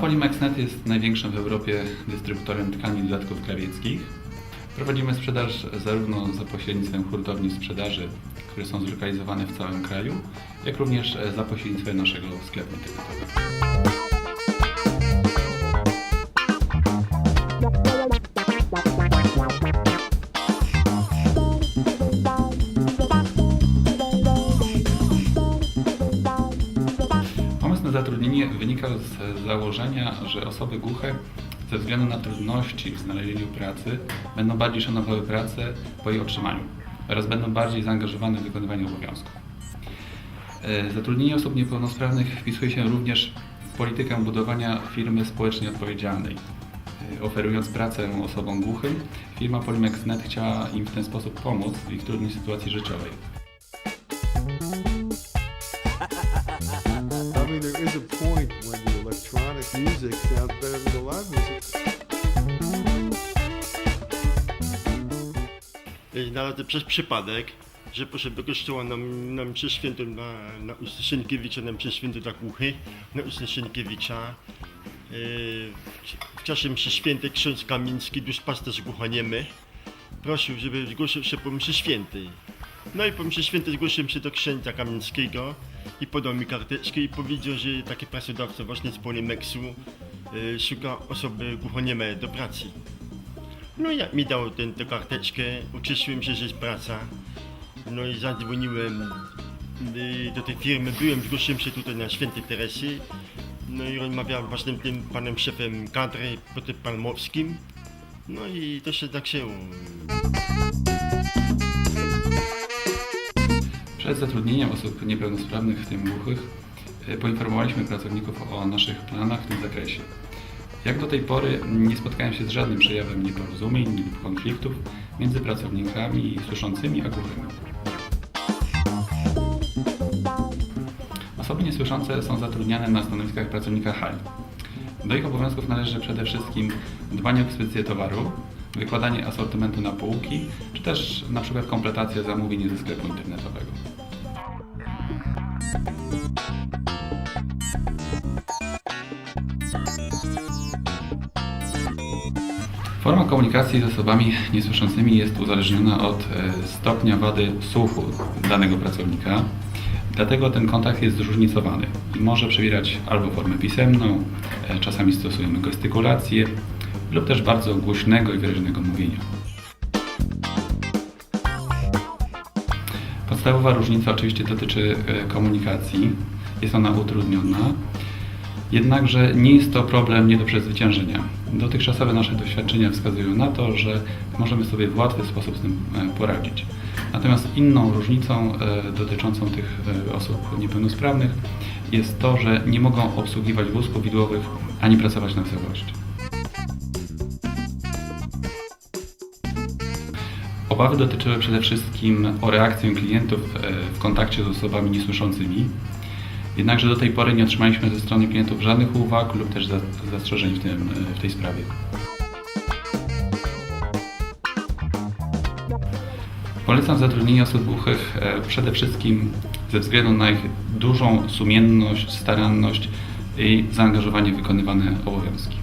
Polimaxnet jest największym w Europie dystrybutorem tkanin dodatków krawieckich. Prowadzimy sprzedaż zarówno za pośrednictwem hurtowni sprzedaży, które są zlokalizowane w całym kraju, jak również za pośrednictwem naszego sklepu internetowego. Wynikał z założenia, że osoby głuche ze względu na trudności w znalezieniu pracy będą bardziej szanowały pracę po jej otrzymaniu oraz będą bardziej zaangażowane w wykonywanie obowiązków. E, Zatrudnienie osób niepełnosprawnych wpisuje się również w politykę budowania firmy społecznie odpowiedzialnej. E, Oferując pracę osobom głuchym, firma Polimex.net chciała im w ten sposób pomóc w ich trudnej sytuacji życiowej. Music than the live music. Przez przypadek, że poszedłem do kościoła na, na mszę świętą na, na ustę Sienkiewicza, na mszę świętą dla głuchych, na ustę Sienkiewicza. Yy, w, w czasie mszy świętej ksiądz Kamiński, duszpasterz głuchoniemy, prosił, żeby zgłosił się po mszy świętej. No i po mszy świętej zgłosiłem się do księdza Kamińskiego i podał mi karteczkę i powiedział, że taki pracodawca właśnie z Polimexu yy, szuka osoby głuchonieme do pracy. No jak mi dał tę karteczkę, ucieszyłem się, że jest praca. No i zadzwoniłem y, do tej firmy, byłem, zgłosiłem się tutaj na Świętej Teresy. No i rozmawiałem właśnie tym panem szefem kadry, potem Palmowskim. No i to się tak się... Przed zatrudnieniem osób niepełnosprawnych, w tym głuchych, e, poinformowaliśmy pracowników o naszych planach w tym zakresie. Jak do tej pory nie spotkałem się z żadnym przejawem nieporozumień lub konfliktów między pracownikami słyszącymi a głuchymi. Osoby niesłyszące są zatrudniane na stanowiskach pracownika hali. Do ich obowiązków należy przede wszystkim dbanie o ekspedycję towaru, wykładanie asortymentu na półki, czy też na przykład kompletacja zamówień ze sklepu internetowego. Forma komunikacji z osobami niesłyszącymi jest uzależniona od e, stopnia wady słuchu danego pracownika. Dlatego ten kontakt jest zróżnicowany i może przybierać albo formę pisemną, e, czasami stosujemy gestykulację lub też bardzo głośnego i wyraźnego mówienia. Podstawowa różnica oczywiście dotyczy e, komunikacji. Jest ona utrudniona. Jednakże nie jest to problem nie do przezwyciężenia. Dotychczasowe nasze doświadczenia wskazują na to, że możemy sobie w łatwy sposób z tym e, poradzić. Natomiast inną różnicą e, dotyczącą tych osób niepełnosprawnych jest to, że nie mogą obsługiwać wózków widłowych ani pracować na wysokości. Obawy dotyczyły przede wszystkim o reakcję klientów e, w kontakcie z osobami niesłyszącymi. Jednakże do tej pory nie otrzymaliśmy ze strony klientów żadnych uwag lub też za- zastrzeżeń w, tym, e, w tej sprawie. Polecam zatrudnienie osób głuchych e, przede wszystkim ze względu na ich dużą sumienność, staranność i zaangażowanie w wykonywane obowiązki.